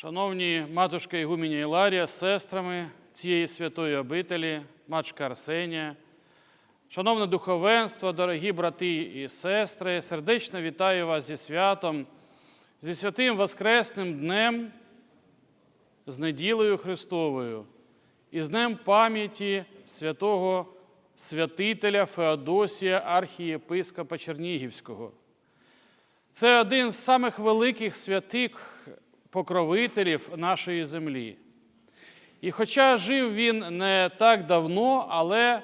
Шановні матушка Ігуменя Іларія з сестрами цієї святої обителі, матушка Арсенія, шановне духовенство, дорогі брати і сестри, сердечно вітаю вас зі святом, зі святим Воскресним днем, з неділею Христовою і з Днем пам'яті святого святителя Феодосія, архієпископа Чернігівського. Це один з самих великих святих покровителів нашої землі. І хоча жив він не так давно, але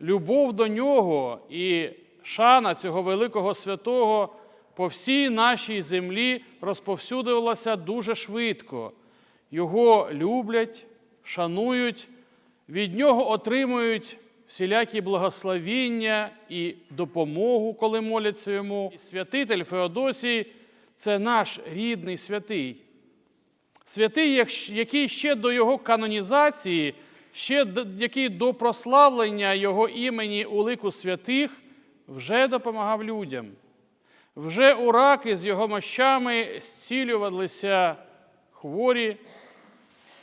любов до нього і шана цього великого святого по всій нашій землі розповсюдилася дуже швидко. Його люблять, шанують, від нього отримують всілякі благословіння і допомогу, коли моляться йому. Святитель Феодосій це наш рідний святий. Святий, який ще до його канонізації, ще який до прославлення його імені у лику святих вже допомагав людям. Вже у раки з його мощами зцілювалися хворі,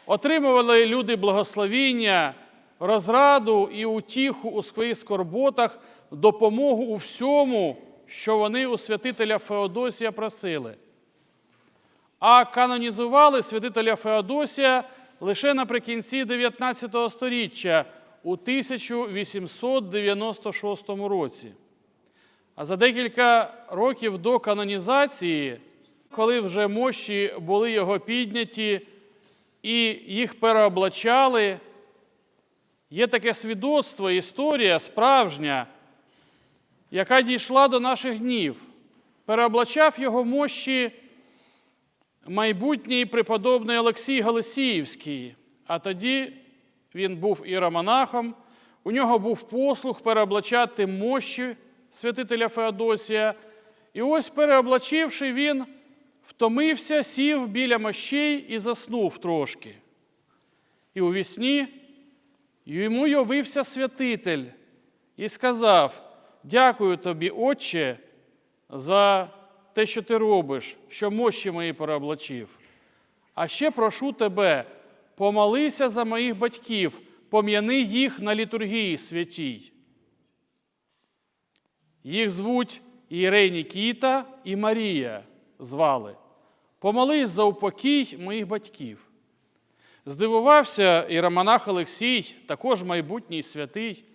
отримували люди благословіння, розраду і утіху у своїх скорботах, допомогу у всьому, що вони у святителя Феодосія просили. А канонізували святителя Феодосія лише наприкінці 19 століття у 1896 році. А за декілька років до канонізації, коли вже мощі були його підняті і їх переоблачали, є таке свідоцтво, історія справжня, яка дійшла до наших днів. Переоблачав його мощі майбутній преподобний Олексій Галисіївський, а тоді він був іеромонахом, у нього був послуг переоблачати мощі святителя Феодосія. І ось, переоблачивши, він втомився, сів біля мощей і заснув трошки. І у вісні йому явився святитель і сказав: Дякую тобі, Отче, за те, що ти робиш, що мощі мої переоблачив. А ще прошу тебе, помолися за моїх батьків, пом'яни їх на літургії святій. Їх звуть Єрей Нікіта і Марія звали. Помолись за упокій моїх батьків. Здивувався іеромонах Олексій, також майбутній святий.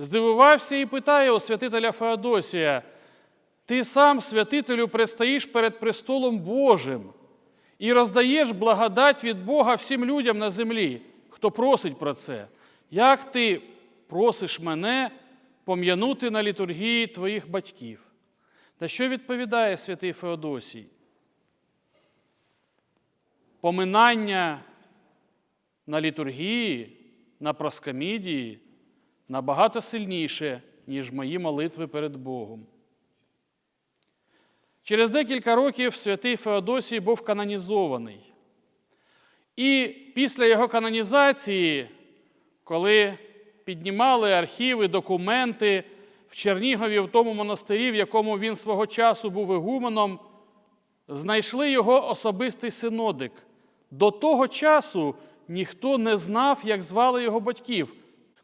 Здивувався і питає у святителя Феодосія: ти сам, святителю, предстоїш перед престолом Божим і роздаєш благодать від Бога всім людям на землі, хто просить про це. Як ти просиш мене пом'янути на літургії твоїх батьків? Та що відповідає святий Феодосій? Поминання на літургії, на проскамідії набагато сильніше, ніж мої молитви перед Богом. Через декілька років святий Феодосій був канонізований. І після його канонізації, коли піднімали архіви, документи в Чернігові, в тому монастирі, в якому він свого часу був ігуменом, знайшли його особистий синодик. До того часу ніхто не знав, як звали його батьків.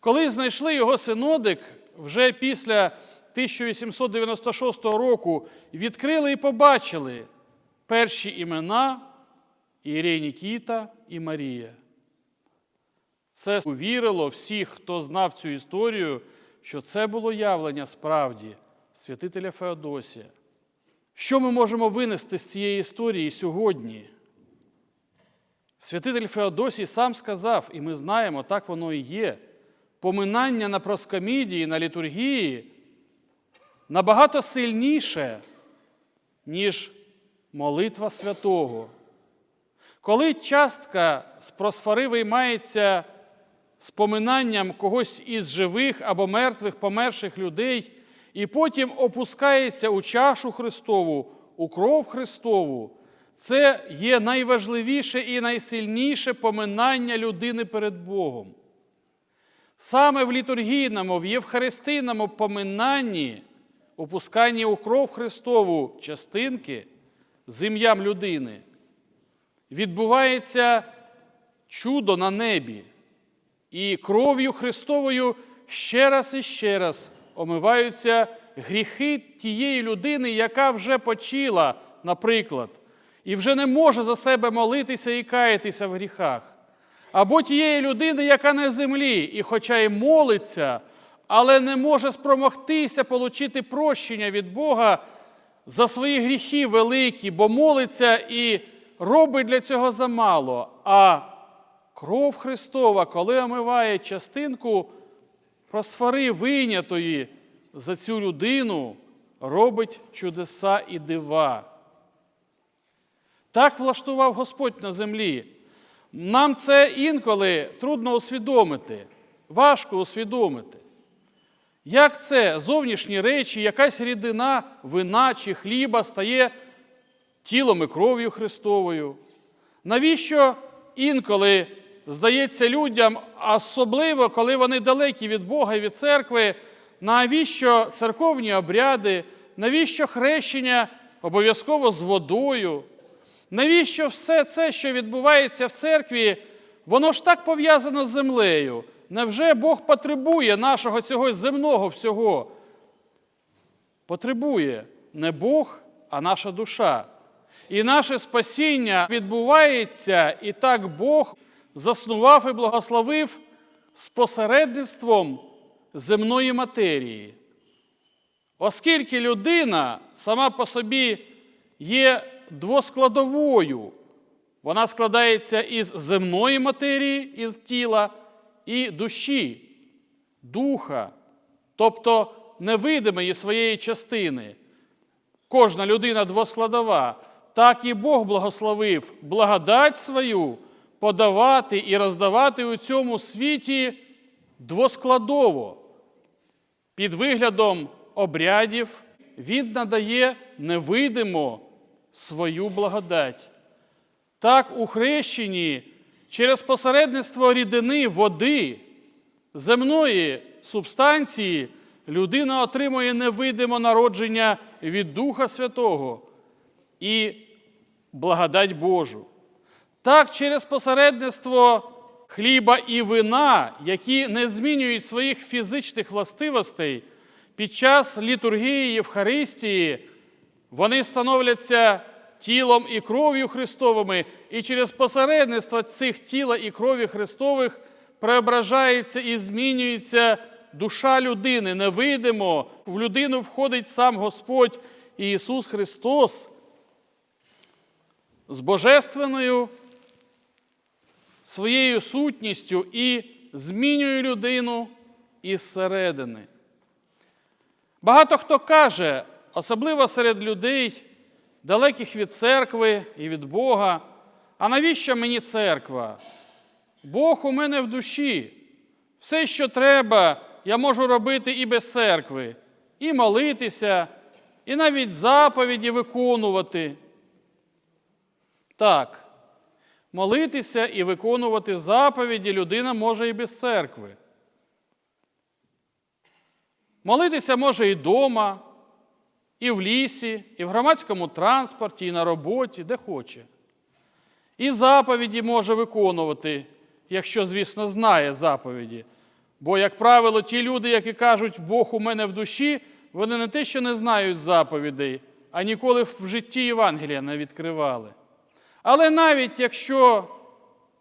Коли знайшли його синодик, вже після 1896 року відкрили і побачили перші імена Ірей Нікіта і Марія. Це увірило всіх, хто знав цю історію, що це було явлення справді святителя Феодосія. Що ми можемо винести з цієї історії сьогодні? Святитель Феодосій сам сказав, і ми знаємо, так воно і є. Поминання на проскомідії, на літургії набагато сильніше, ніж молитва святого. Коли частка з просфори виймається з поминанням когось із живих або мертвих померших людей, і потім опускається у чашу Христову, у кров Христову, це є найважливіше і найсильніше поминання людини перед Богом. Саме в літургійному, в євхаристийному поминанні, опусканні у кров Христову частинки з ім'ям людини, відбувається чудо на небі, і кров'ю Христовою ще раз і ще раз омиваються гріхи тієї людини, яка вже почила, наприклад, і вже не може за себе молитися і каятися в гріхах. Або тієї людини, яка на землі, і хоча й молиться, але не може спромогтися отримати прощення від Бога за свої гріхи великі, бо молиться і робить для цього замало. А кров Христова, коли омиває частинку просфори вийнятої за цю людину, робить чудеса і дива. Так влаштував Господь на землі. Нам це інколи трудно усвідомити, важко усвідомити. Як це зовнішні речі, якась рідина, вина чи хліба стає тілом і кров'ю Христовою? Навіщо інколи здається людям, особливо коли вони далекі від Бога і від церкви, навіщо церковні обряди, навіщо хрещення обов'язково з водою? Навіщо все це, що відбувається в церкві, воно ж так пов'язано з землею? Невже Бог потребує нашого цього земного всього? Потребує не Бог, а наша душа. І наше спасіння відбувається, і так Бог заснував і благословив з посередництвом земної матерії. Оскільки людина сама по собі є двоскладовою, вона складається із земної матерії, із тіла і душі, духа, тобто невидимої своєї частини. Кожна людина двоскладова, так і Бог благословив благодать свою подавати і роздавати у цьому світі двоскладово. Під виглядом обрядів Він надає невидимо свою благодать. Так, у хрещенні через посередництво рідини води, земної субстанції, людина отримує невидиме народження від Духа Святого і благодать Божу. Так, через посередництво хліба і вина, які не змінюють своїх фізичних властивостей, під час літургії Євхаристії вони становляться тілом і кров'ю Христовими, і через посередництво цих тіла і крові Христових преображається і змінюється душа людини. Невидимо, в людину входить сам Господь Ісус Христос з божественною своєю сутністю і змінює людину із середини. Багато хто каже, особливо серед людей, далеких від церкви і від Бога, а навіщо мені церква? Бог у мене в душі. Все, що треба, я можу робити і без церкви, і молитися, і навіть заповіді виконувати. Так, молитися і виконувати заповіді людина може і без церкви. Молитися може і вдома, і в лісі, і в громадському транспорті, і на роботі, де хоче. І заповіді може виконувати, якщо, звісно, знає заповіді. Бо, як правило, ті люди, які кажуть, Бог у мене в душі, вони не те, що не знають заповідей, а ніколи в житті Євангелія не відкривали. Але навіть якщо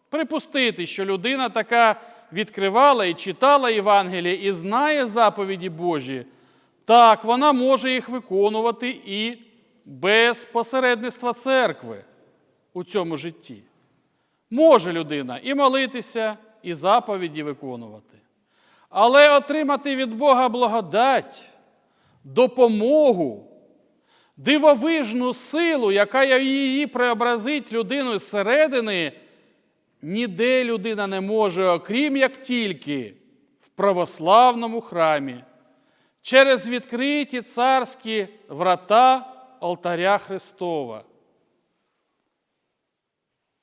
припустити, що людина така відкривала і читала Євангеліє і знає заповіді Божі, так, вона може їх виконувати і без посередництва церкви у цьому житті. Може людина і молитися, і заповіді виконувати. Але отримати від Бога благодать, допомогу, дивовижну силу, яка її преобразить людину зсередини, ніде людина не може, окрім як тільки в православному храмі, через відкриті царські врата Алтаря Христова.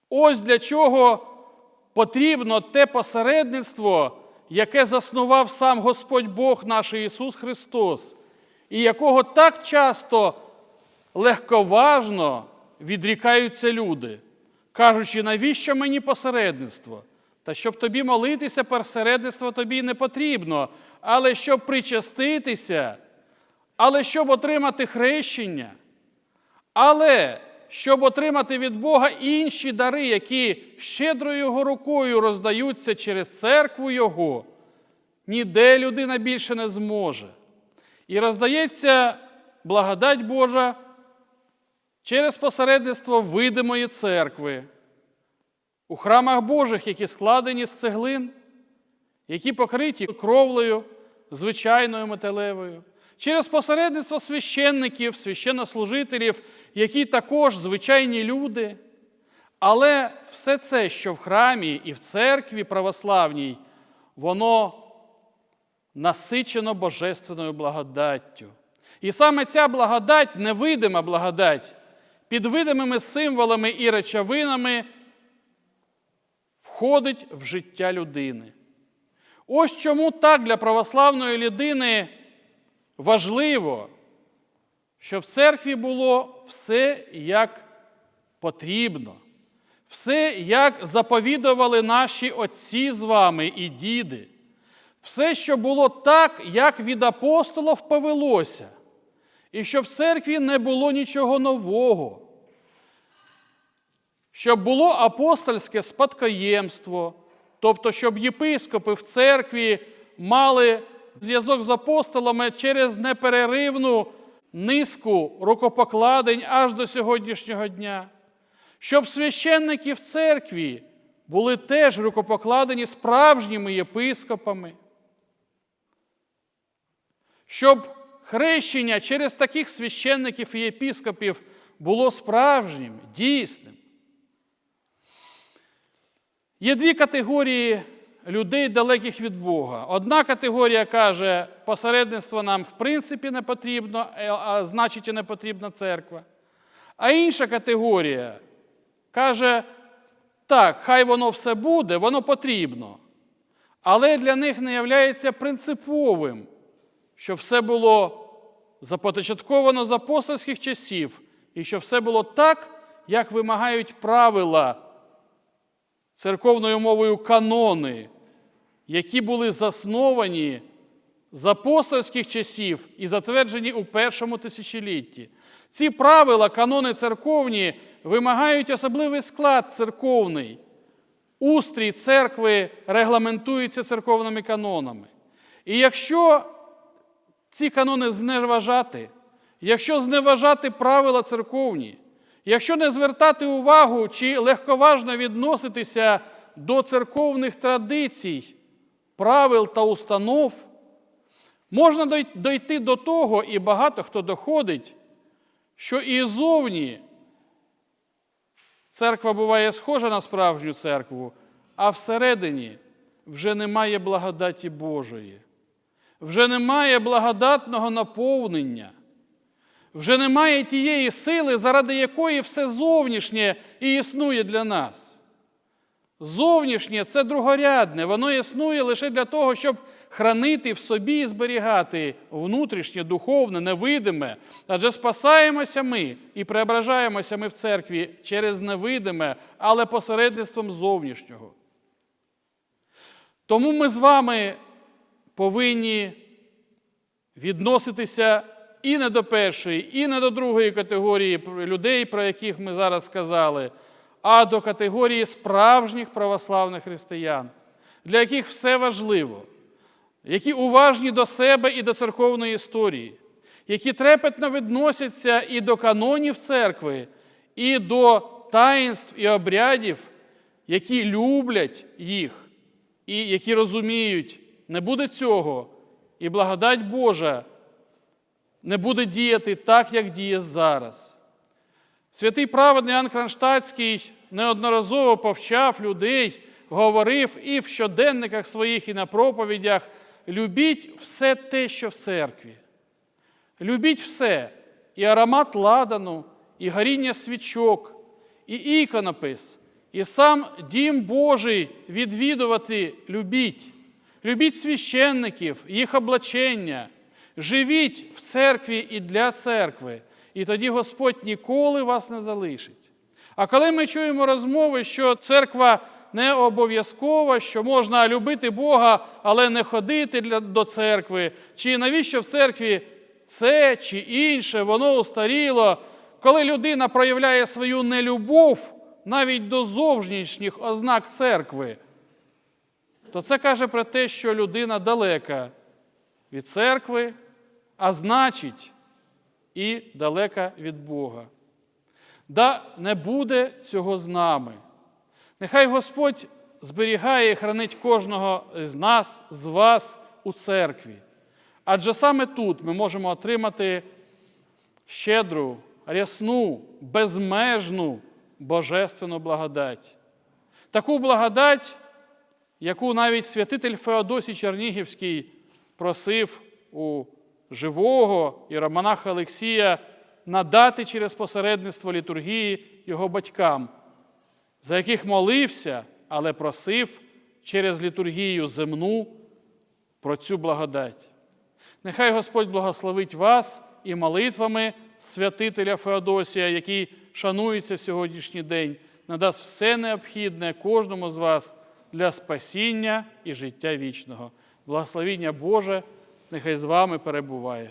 Ось для чого потрібно те посередництво, яке заснував сам Господь Бог наш Ісус Христос, і якого так часто легковажно відрікаються люди. кажучи, навіщо мені посередництво? Та щоб тобі молитися, посередництво тобі не потрібно, але щоб причаститися, але щоб отримати хрещення, але щоб отримати від Бога інші дари, які щедрою його рукою роздаються через церкву Його, ніде людина більше не зможе. І роздається благодать Божа через посередництво видимої церкви у храмах Божих, які складені з цеглин, які покриті кровлею, звичайною металевою, через посередництво священників, священнослужителів, які також звичайні люди. Але все це, що в храмі і в церкві православній, воно насичено божественною благодаттю. І саме ця благодать, невидима благодать, під видимими символами і речовинами входить в життя людини. Ось чому так для православної людини важливо, що в церкві було все як потрібно, все, як заповідували наші отці з вами і діди, все, що було так, як від апостолів повелося, і що в церкві не було нічого нового щоб було апостольське спадкоємство, тобто, щоб єпископи в церкві мали зв'язок з апостолами через непереривну низку рукопокладень аж до сьогоднішнього дня, щоб священники в церкві були теж рукопокладені справжніми єпископами, щоб хрещення через таких священників і єпископів було справжнім, дійсним. Є дві категорії людей, далеких від Бога. Одна категорія каже, посередництво нам в принципі не потрібно, е, а значить і не потрібна церква. А інша категорія каже, так, хай воно все буде, воно потрібно. Але для них не являється принциповим, що все було започатковано з апостольських часів, і що все було так, як вимагають правила церковною мовою канони, які були засновані з апостольських часів і затверджені у першому тисячолітті. Ці правила, канони церковні, вимагають особливий склад церковний. Устрій церкви регламентується церковними канонами. І якщо ці канони зневажати, якщо зневажати правила церковні, Якщо не звертати увагу чи легковажно відноситися до церковних традицій, правил та установ, можна дойти до того, і багато хто доходить, що і зовні церква буває схожа на справжню церкву, а всередині вже немає благодаті Божої, вже немає благодатного наповнення вже немає тієї сили, заради якої все зовнішнє і існує для нас. Зовнішнє це другорядне, воно існує лише для того, щоб хранити в собі і зберігати внутрішнє, духовне, невидиме. Адже спасаємося ми і преображаємося ми в церкві через невидиме, але посередництвом зовнішнього. Тому ми з вами повинні відноситися і не до першої, і не до другої категорії людей, про яких ми зараз сказали, а до категорії справжніх православних християн, для яких все важливо, які уважні до себе і до церковної історії, які трепетно відносяться і до канонів церкви, і до таїнств і обрядів, які люблять їх, і які розуміють, не буде цього, і благодать Божа не буде діяти так, як діє зараз. Святий праведний Іоанн Кронштадтський неодноразово повчав людей, говорив і в щоденниках своїх, і на проповідях: любіть все те, що в церкві. Любіть все, і аромат ладану, і горіння свічок, і іконопис, і сам дім Божий відвідувати любіть. Любіть священників, їх облачення. Живіть в церкві і для церкви, і тоді Господь ніколи вас не залишить. А коли ми чуємо розмови, що церква не обов'язкова, що можна любити Бога, але не ходити до церкви, чи навіщо в церкві це чи інше, воно устаріло, коли людина проявляє свою нелюбов навіть до зовнішніх ознак церкви, то це каже про те, що людина далека від церкви, а значить, і далека від Бога. Да не буде цього з нами. Нехай Господь зберігає і хранить кожного з нас, з вас у церкві. Адже саме тут ми можемо отримати щедру, рясну, безмежну божественну благодать. Таку благодать, яку навіть святитель Феодосій Чернігівський просив у живого іеромонаха Олексія надати через посередництво літургії його батькам, за яких молився, але просив через літургію земну про цю благодать. Нехай Господь благословить вас і молитвами святителя Феодосія, який шанується в сьогоднішній день, надасть все необхідне кожному з вас для спасіння і життя вічного. Благословіння Боже, нехай з вами перебуває.